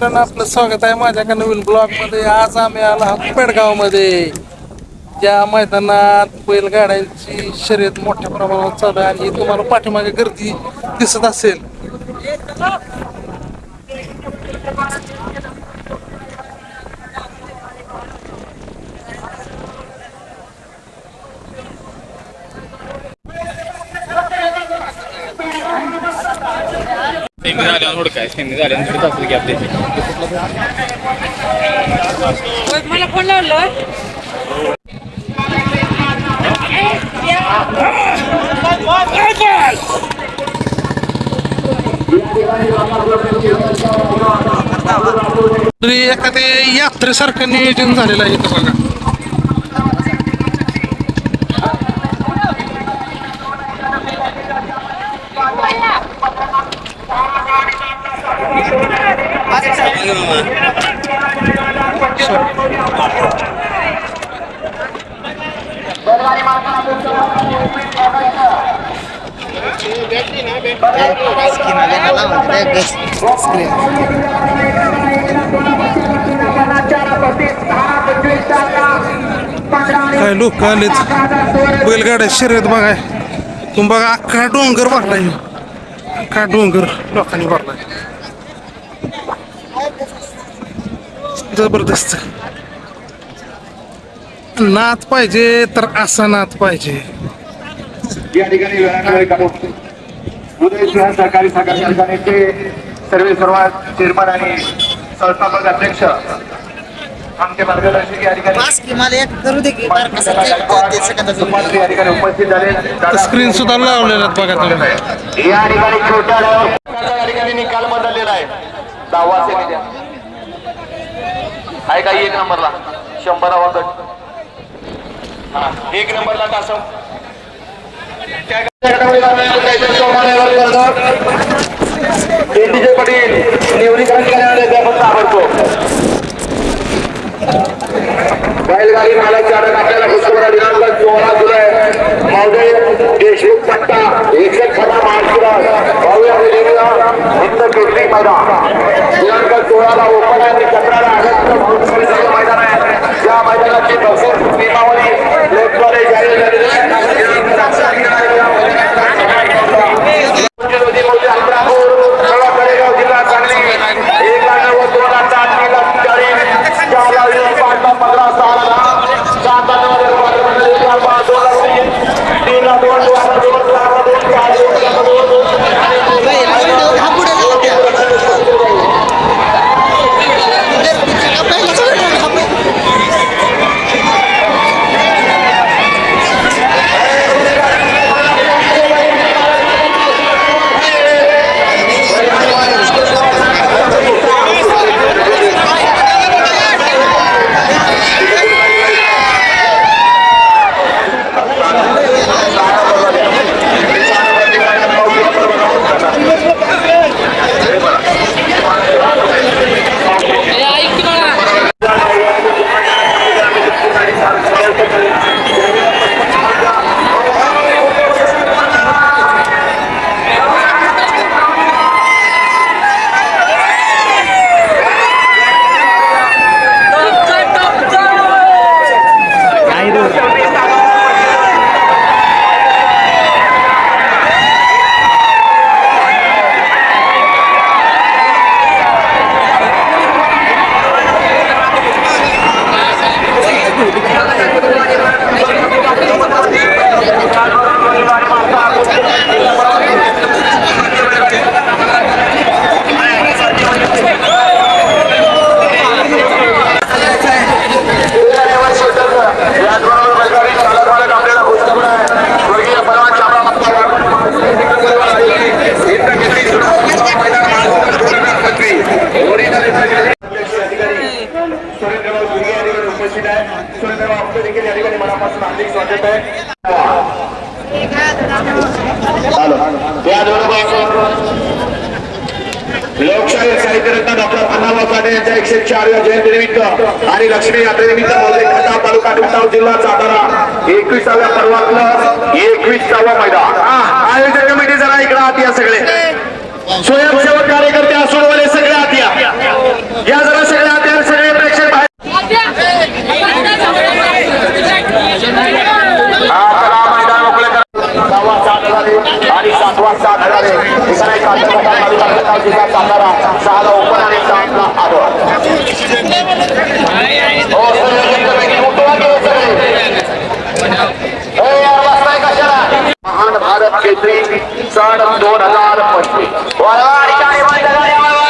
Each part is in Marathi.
मित्रांनो आपलं स्वागत आहे माझ्या का नवीन ब्लॉगमध्ये आज आम्ही आलो आहोत पेडगावमध्ये ज्या मैदानात बैलगाड्यांची शर्यत मोठ्या प्रमाणात चालू आहे आणि तुम्हाला पाठीमागे गर्दी दिसत असेल. झाल्यावर हुडकाय सेमी झाल्यानंतर तास गॅप देते मला फोन लावलं तरी एखादे यात्रेसारखं नियोजन झालेलं आहे इथं बघा. काय लोक आलेत? बैलगाड्या शर्यत बघाय. तुम्ही बघा अख्खा डोंगर भरलाय अख्खा डोंगर लोकांनी भरलाय. जबरदस्त. नात पाहिजे तर असा नात पाहिजे. या ठिकाणी सहकारी साखर कारखान्याचे सर्व सर्वात चेअरमन आणि संस्थापक अध्यक्ष आमचे मार्गदर्शक या उपस्थित झाले. स्क्रीन सुद्धा लावलेल्या आहेत बघा तुम्ही. या ठिकाणी छोट्या डावावर या ठिकाणी निकाल बदललेला आहे. द्या आहे काही एक नंबरला? शंभरावा गट. हा एक नंबरला तासम पटेल डीजे पाटील निवडी करण्यात फक्त आवडतो बैलगाडी मालक चालक आपल्याला पुस्तकाला दिनांक सोळा जुलै मावदे देशमुख पट्टा. एकशे खटा महाराष्ट्र भव्य आणि दिव्य केसरी मैदान दिनांक सोळाला ओपन आहे आणि सतराला ऑगस्ट मैदान आहे. या मैदानाची लोकशाही साहित्यरत्न डॉक्टर अण्णाभाऊ साठे यांच्या एकशे चारव्या जयंतीनिमित्त आणि लक्ष्मी यात्रेनिमित्त मौजे खटाव तालुका डुमटाव जिल्हा सातारा. एकविसाव्या पर्वातलं एकविसावा मैदान. हा, कमिटी जरा इकडे आत या सगळे. स्वयंसेवक कार्यकर्ते सोडवले सगळे आत या. या जरा सगळ्या त्या सगळे प्रेक्षक बाहेर हा, चला, मैदान मोकळे करा. सहावा आणि सातवा सात हजारे ठिकाणी कातरमाता जिल्हा सातारा. सहाला ओपन आणि सातला आदर. हो, महान भारत केसरी सन दोन हजार पंचवीस वळवा ठिकाणी बंद झाले, वळवा.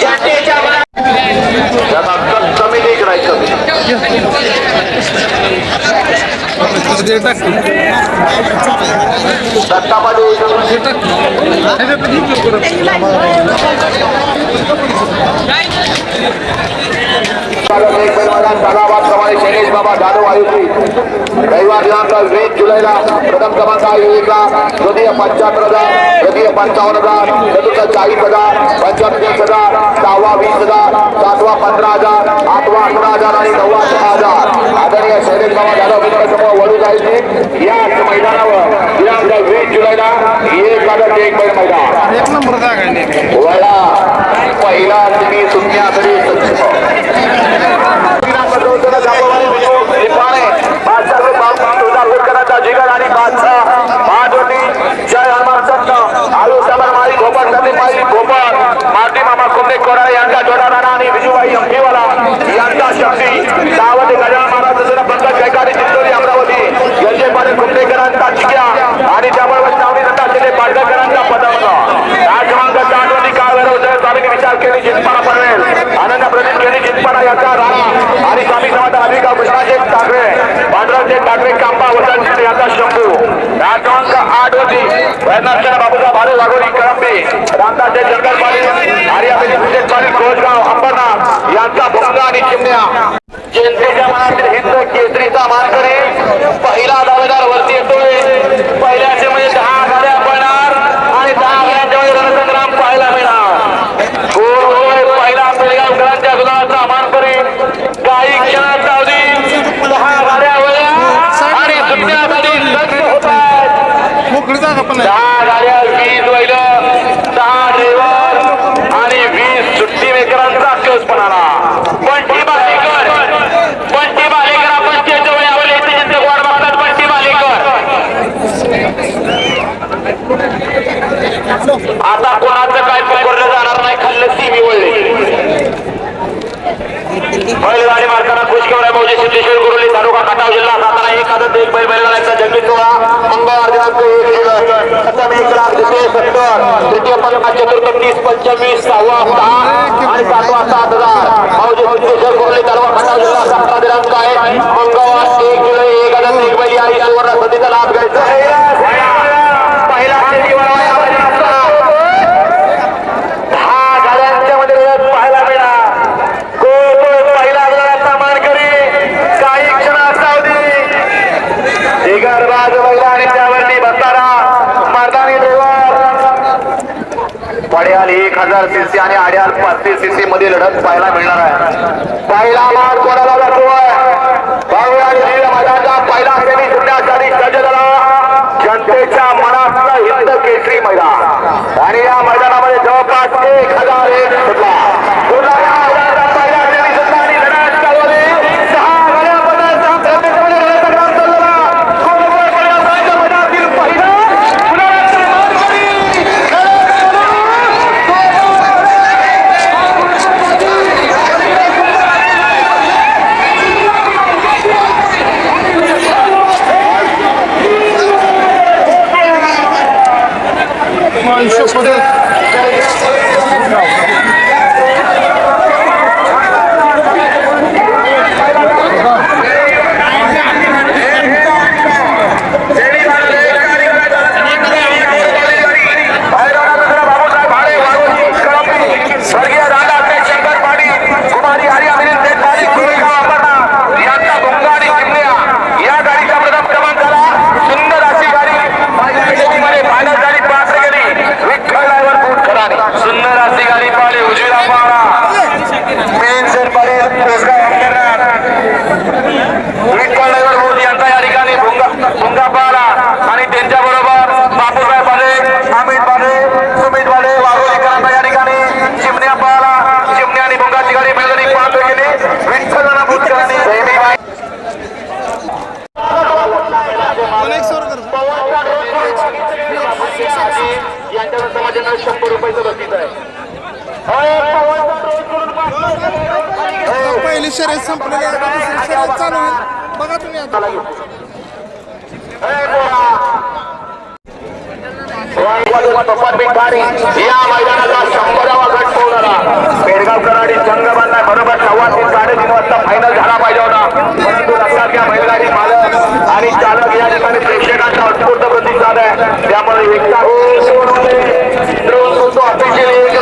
जनतेच्या मनात- जरा क- कमी नाही करायचं ते टाक हे टाक शैलेश बाबा जाधव आयोजित रविवार दिनांक वीस जुलैला प्रथम क्रमांक आयोजितला द्वितीय पंच्याहत्तर हजार तृतीय पंचावन्न हजार चतुर्थ चाळीस हजार पंचम हजार सहावा वीस हजार सातवा पंधरा हजार आठवा अकरा हजार आणि नववा सहा हजार आदरणीय शैलेश बाबा जाधव मित्रासमोर वडू जायचे याच मैदानावर दिनांक वीस जुलैला एक बैल मैदान. एक नंबर जागा पहिला तुम्ही तरी जिगर आणि बादशाह महाज्योती जय हनुमान संत. आलू समर माळी गोपाळ संदीप माळी गोपाळ मारुती मामा कुंभे कोराळे यांचा जोडादारा आणि विजूबाई अंबीवाला. यांचा शक्ती. सावधी गजानन महाराज तसेच पंकज जयकारी चिंचोली अमरावती. यांचे पाटील कुंभेकरांचा चिक्या. आणि त्याबरोबर सावणी दत्ता शिंदे वैद्यनाथ बाबूचा भारे लागोरी कळंबे रामदासचे जंगल पाटील आर्यापेठी सुशेष पाटील कोसगाव अंबरनाथ यांचा भोंगा आणि चिमण्या. जनतेच्या मनातील हिंद केसरीचा मान करेल पहिला दावेदार वरती येतोय पहिल्याचे म्हणजे दहा गाड्या पळणार आणि दहा गाड्यांच्या मध्ये रणसंग्राम पाहायला मिळणार गोल होय पहिला पेडगावकरांच्या गुलाबाचा मान करेल काही क्षणात सावधी दहा गाड्या वळल्या आणि सुटण्यासाठी सज्ज होत आहेत मोकळी जागा पण आहे दहा गाड्या वीस बैल दहा ड्रायव्हर आणि वीस सुट्टी मेकरांचा कस पणाला पंटी बालेकर पंटी बालेकर आपण स्टेजच्या वेळी आपले इथे बघतात बंटी बालेकर. आता कोणाचं काय पकडलं जाणार नाही खाल्लं ती वळले बैलगाडी मारताना खुशखबर मौजे सिद्धेश्वर गुरुली तालुका खटाव जिल्हा सातारा. एक आदत एक बैल बैलगाड्याचा जंगली सोहळा. मंगळवार दिनांक एक जुलै. प्रथम एक लाख द्वितीय सत्तर. तृतीय पंधरा चतुर्थ तीस पंचवीस सहावा दहा आणि सातवा सात हजार. मौजे सिद्धेश्वर गुरुली तालुका खटाव जिल्हा सातारा दिनांक आहे. मंगळवार एक जुलै एक आदत एक बैल आणि सुवर्ण संधीचा लाभ घ्यायचा आहे. पहिली शर्यत संपलेली आहे. दुसरी शर्यत चालू होईल बघा तुम्ही आता. या मैदानाचा बरोबर झाला पाहिजे होता मालक आणि चालक या ठिकाणी प्रेक्षकांचा उत्स्फूर्त प्रतिसाद आहे त्यामुळे एकता अतिशय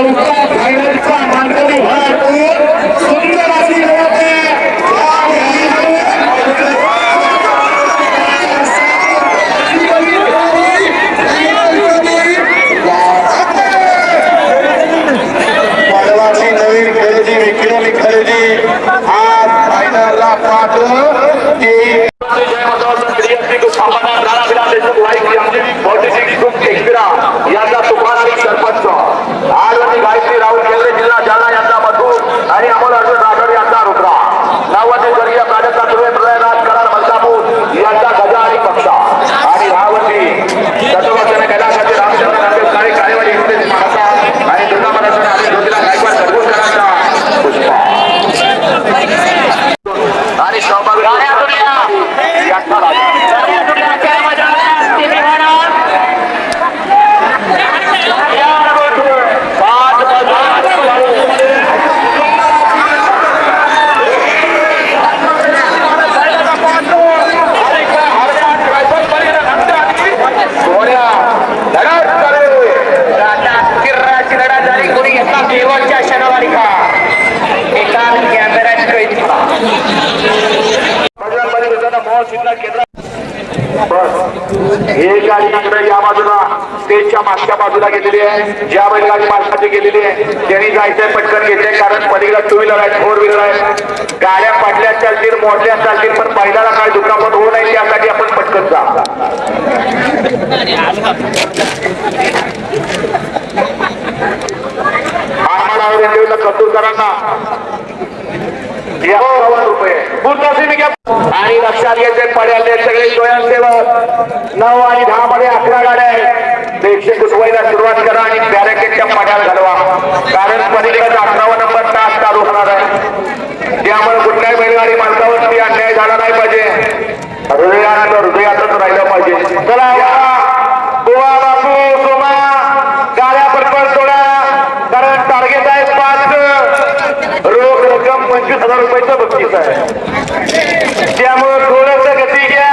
सुंदर अशी पडवाची नवीन खरेदी विक्रमी खरेदी आज फायनलला पाहतो की यांचा तुफान आणि सरपंच आज आणि गायत्री राहुल केंद्रे जिल्हा जालना यांचा मधू आणि अमोल अर्जुन राठोड यांचा रुद्रा नव्वद गरीय प्राजक्ता सुरे प्रलयनाथ करार मलकापूर यांचा गजा आणि पक्षा आणि रावती तत्वचने कैलासाचे रामचंद्र नांदेड काळे काळेवाडी इथे महाराजा आणि दुर्गा महाराजांना आणि ज्योतिराव गायकवाड सरगुजरांचा पुष्पा आणि सहभागी यांचा राजा शेवटच्या शनिवारी का एका कॅमेऱ्यात कैद झाला हे गाडी इकडे या बाजूला स्टेजच्या मागच्या बाजूला गेलेली आहे. ज्या बैलगाडी मालकाची गेलेली आहे त्यांनी जायचंय पटकन घेतलंय कारण पलीकडे टू व्हीलर आहे फोर व्हीलर आहे गाड्या पडल्या चालतील मोडल्या चालतील पण बैलाला काय दुखापत होऊ नये त्यासाठी आपण पटकन जा. आम्हाला कतूरकरांना आणि लक्षात घ्यायचे पड्याले सगळे स्वयंसेवक. नऊ आणि दहा मध्ये अकरा गाड्या आहेत. ते एकशे घुसवायला सुरुवात करा आणि बॅरेकेटच्या पड्याला घालवा. कारण पलीकडे अकरावा नंबर तास चालू होणार आहे. त्यामुळे कुठल्याही बैलगाडी माणसावरती अन्याय झाला नाही पाहिजे. हृदयात हृदयातच राहिलं पाहिजे. चला पंचवीस हजार रुपयाचं बक्षीस आहे. त्यामुळे थोडस गती घ्या.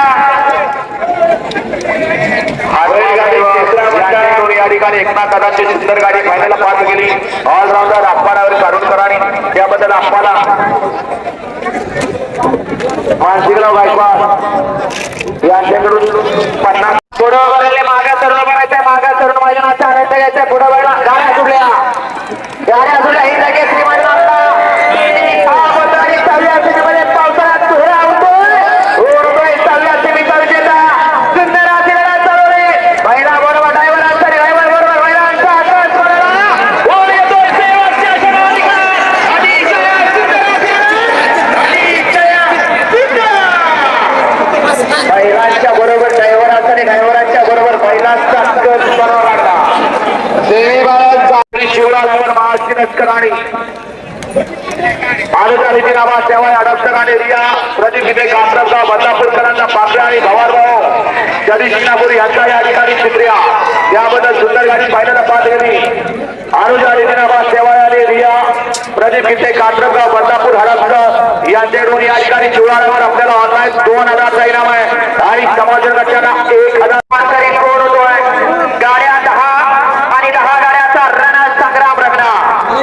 या ठिकाणी एकनाथ दादाची सुंदर गाडी फायनलला पास गेली ऑलराऊंडर आप्पाडावर काढून त्याबद्दल आप्पाला मानसिकराव गायकवाड यांच्याकडून पन्नास थोडं वगैरे मागा तरुण बघायचंय मागा तरुण माझ्या नाचा आनंद घ्यायचंय पुढं बघा गाड्या सुटल्या गाड्या सुटल्या ही लगेच श्रीमान पावसाळ्यात तुहरा उडतोय उडतोय सहाव्या सेमीचा विजेता सुंदर अशी लढत चालू रे पहिला बरोबर ड्रायव्हर असता ड्रायव्हर बरोबर बैलांचा आकाश सोडला ओढ येतोय शेवटच्या क्षणाधिकार अतिशय सुंदर अशी लढत. अतिशय सुंदर बैलांच्या बरोबर ड्रायव्हर आणि ड्रायव्हरांच्या बरोबर बैलांचा कस करावा लागला देवी बाळांचा शिवराजवर महाराष्ट्र नटकराणी आजच्या नावा सेवा अडपकर आणि रिया प्रदीप विवेक आमरगाव बदलापूरकरांचा पाकळा आणि भवारगाव शरी शिंगणापूर यांचा या ठिकाणी चित्रिया याबद्दल सुंदर गाडी पाहिल्याला अनुजा नावा सेवायाने रिया प्रदीप गीते कात्रगाव बदलापूर हडपकर यांच्याकडून या ठिकाणी चिवळावर आपल्याला ऑनलाईन दोन हजारचा इनाम आहे. आणि समाज रक्षणा एक हजार कोण होतोय? गाड्या दहा आणि दहा गाड्याचा रण संग्राम रंगणार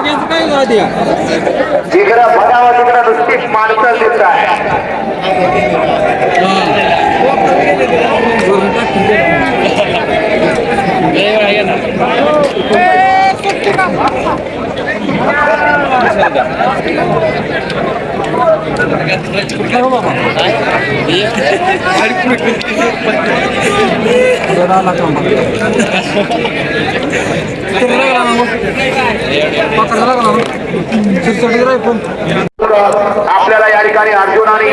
పక్కన होतं आपल्याला या ठिकाणी अर्जुन आणि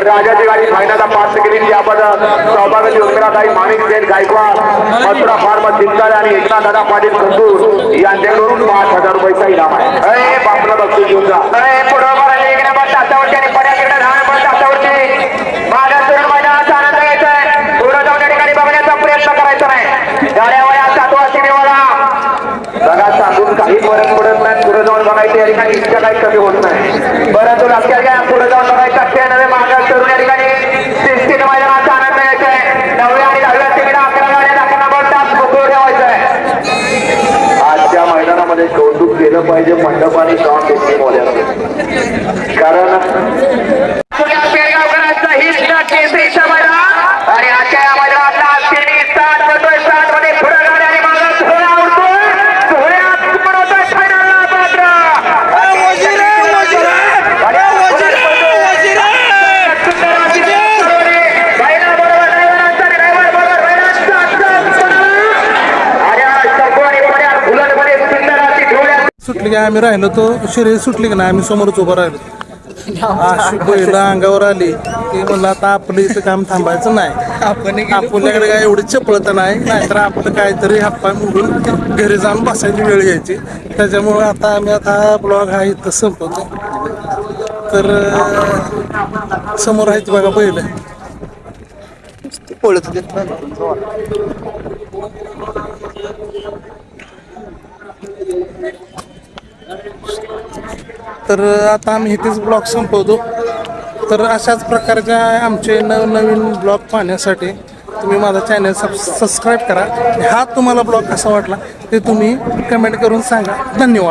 राजाची गाडी फायनलला पास केली. ती आपण सहभागाची उत्तराताई माणिक सेठ गायकवाड मथुरा फार्म चिंताले आणि एकनाथ दादा पाटील कंदूर यांच्याकडून पाच हजार रुपयाचा इनाम आहे. बापला बघतो घेऊन जा. पुढं बरं एक नंबर तासावरती आणि पर्याकडे दहा नंबर तासावरती माझ्या तरुण मैदानाचा आनंद घ्यायचा आहे पुढं जाऊन त्या ठिकाणी बघण्याचा प्रयत्न करायचा नाही गाड्या वया सातवा सिनेमाला बघा सांगून काही फरक पडत नाही पुढे या ठिकाणी इच्छा काही कमी होत नाही. परंतु लक्षात घ्या पुढे जाऊन बघायचं ते नव्हे मागास करून या ठिकाणी. मैदानाचा आनंद घ्यायचा आहे. नवव्या आणि दहाव्या तिकडे अकरा गाड्या दाखवणं बोलतात ठेवायचं आहे. आजच्या मैदानामध्ये कौतुक केलं पाहिजे मंडप आणि सिस्टीम कारण पेडगावकरांचा हिट केसरीचा मैदान आणि आजच्या या मैदानातला सेमी स्टार्ट करतोय स्टार्टमध्ये पुढे गाड्या आणि मागं सोहळा उडतोय सोहळ्यात बनवतोय फायनलला पात्र सुटली की आम्ही राहिलो तो शरीर सुटली की नाही आम्ही समोरच उभं राहिलो. अशी बैल अंगावर आली की म्हणलं आता आपलं इथं काम थांबायचं नाही. आपल्याकडे काय एवढी चपळता नाही नाहीतर आपलं काहीतरी हातपाय मोडून घरी जाऊन बसायची वेळ यायची त्याच्यामुळं आता आम्ही आता ब्लॉग हा इथं संपवतो. तर समोर आहेत बघा बैल. पळत होते तर आता आम्ही इथेच ब्लॉग संपवतो. तर अशाच प्रकारच्या आमचे नवनवीन ब्लॉग पाहण्यासाठी तुम्ही माझा चॅनल सब सबस्क्राईब करा. हा तुम्हाला ब्लॉग कसा वाटला ते तुम्ही कमेंट करून सांगा. धन्यवाद.